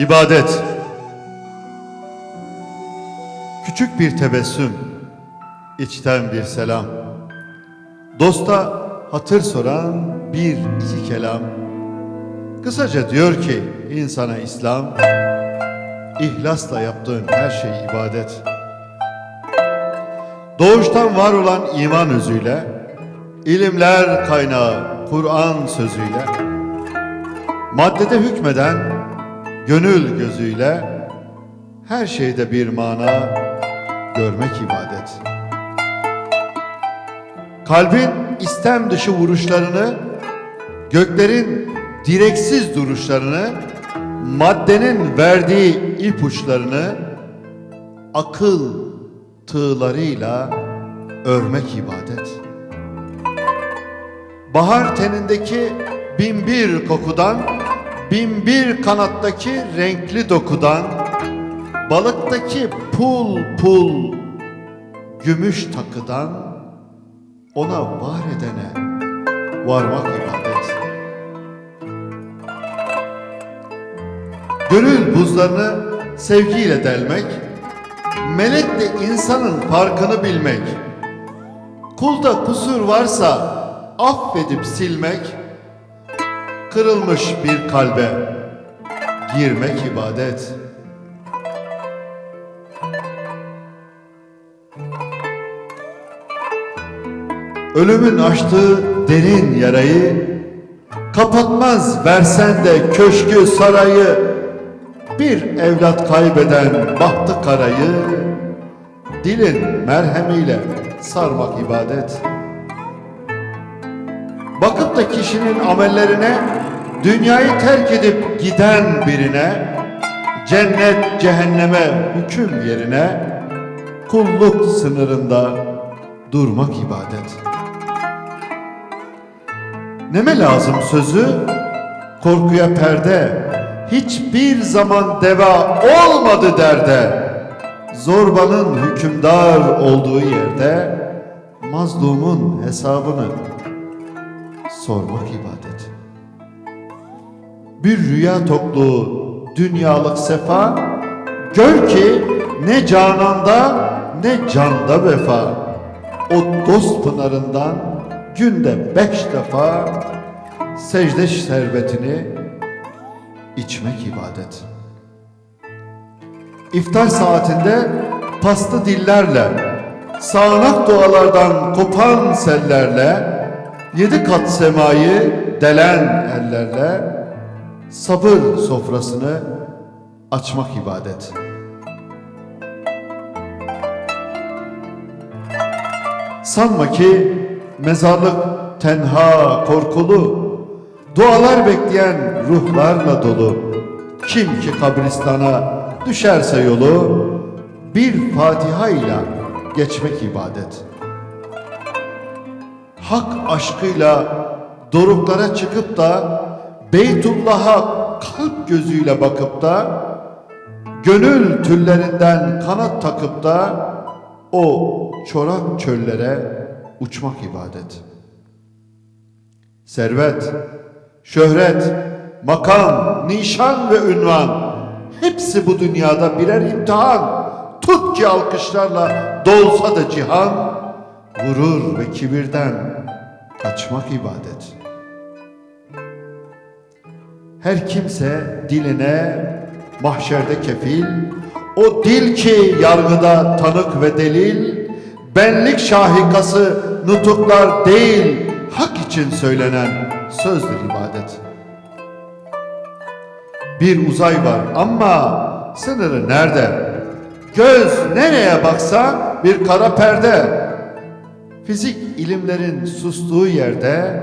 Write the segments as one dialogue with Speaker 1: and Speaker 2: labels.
Speaker 1: İbadet. Küçük bir tebessüm, içten bir selam. Dosta hatır soran bir iki kelam. Kısaca diyor ki insana İslam, ihlasla yaptığın her şey ibadet. Doğuştan var olan iman özüyle, ilimler kaynağı Kur'an sözüyle, maddede hükmeden gönül gözüyle her şeyde bir mana görmek ibadet. Kalbin istem dışı vuruşlarını, göklerin direksiz duruşlarını, maddenin verdiği ipuçlarını akıl tığlarıyla örmek ibadet. Bahar tenindeki binbir kokudan, binbir kanattaki renkli dokudan, balıktaki pul pul gümüş takıdan, ona var edene varmak ibadet. Gönül buzlarını sevgiyle delmek, melekle insanın farkını bilmek, kulda kusur varsa affedip silmek, kırılmış bir kalbe girmek ibadet. Ölümün açtığı derin yarayı kapatmaz versen de köşkü sarayı bir evlat kaybeden bahtı karayı dilin merhemiyle sarmak ibadet. Bakıp da kişinin amellerine dünyayı terk edip giden birine cennet cehenneme hüküm yerine kulluk sınırında durmak ibadet. Neme lazım sözü? Korkuya perde, hiçbir zaman deva olmadı derde. Zorbanın hükümdar olduğu yerde, mazlumun hesabını sormak ibadet. Bir rüya tokluğu dünyalık sefa, gör ki ne cananda ne canda vefa. O dost pınarından günde beş defa secde servetini içmek ibadet. İftar saatinde paslı dillerle, sağanak dualardan kopan sellerle, yedi kat semayı delen ellerle, sabır sofrasını açmak ibadet. Sanma ki mezarlık tenha, korkulu, dualar bekleyen ruhlarla dolu. Kim ki kabristana düşerse yolu, bir Fatiha ile geçmek ibadet. Hak aşkıyla doruklara çıkıp da Beytullah'a kalp gözüyle bakıp da gönül tüllerinden kanat takıp da o çorak çöllere uçmak ibadet. Servet, şöhret, makam, nişan ve ünvan hepsi bu dünyada birer imtihan. Tut ki alkışlarla dolsa da cihan, gurur ve kibirden kaçmak ibadet. Her kimse diline mahşerde kefil, o dil ki yargıda tanık ve delil, benlik şahikası nutuklar değil, hak için söylenen sözdür ibadet. Bir uzay var ama sınırı nerede? Göz nereye baksa bir kara perde. Fizik ilimlerin sustuğu yerde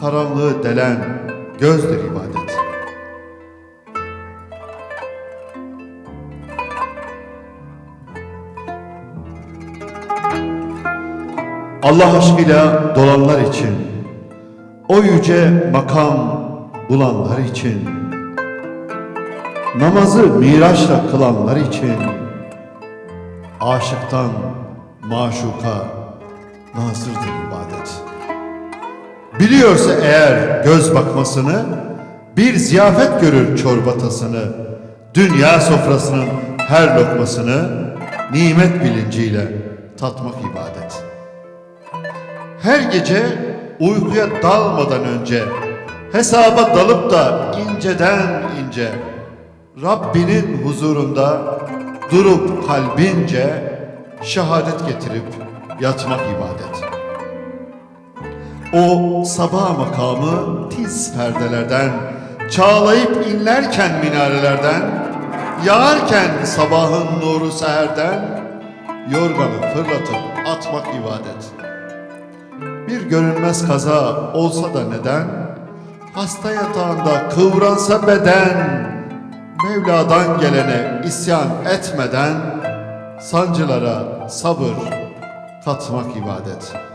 Speaker 1: karanlığı delen gözdür ibadet. Allah aşkıyla dolanlar için, o yüce makam bulanlar için, namazı miraçla kılanlar için, aşıktan maşuka nazırdır ibadet. Biliyorsa eğer göz bakmasını, bir ziyafet görür çorbatasını, Dünya sofrasının her lokmasını nimet bilinciyle tatmak ibadet. Her gece uykuya dalmadan önce hesaba dalıp da inceden ince Rabbinin huzurunda durup kalbince şehadet getirip yatmak ibadet. O sabah makamı tiz perdelerden, çağlayıp inlerken minarelerden, yağarken sabahın nuru seherden, yorganı fırlatıp atmak ibadet. Bir görünmez kaza olsa da neden, hasta yatağında kıvransa beden, Mevla'dan gelene isyan etmeden, sancılara sabır katmak ibadet.''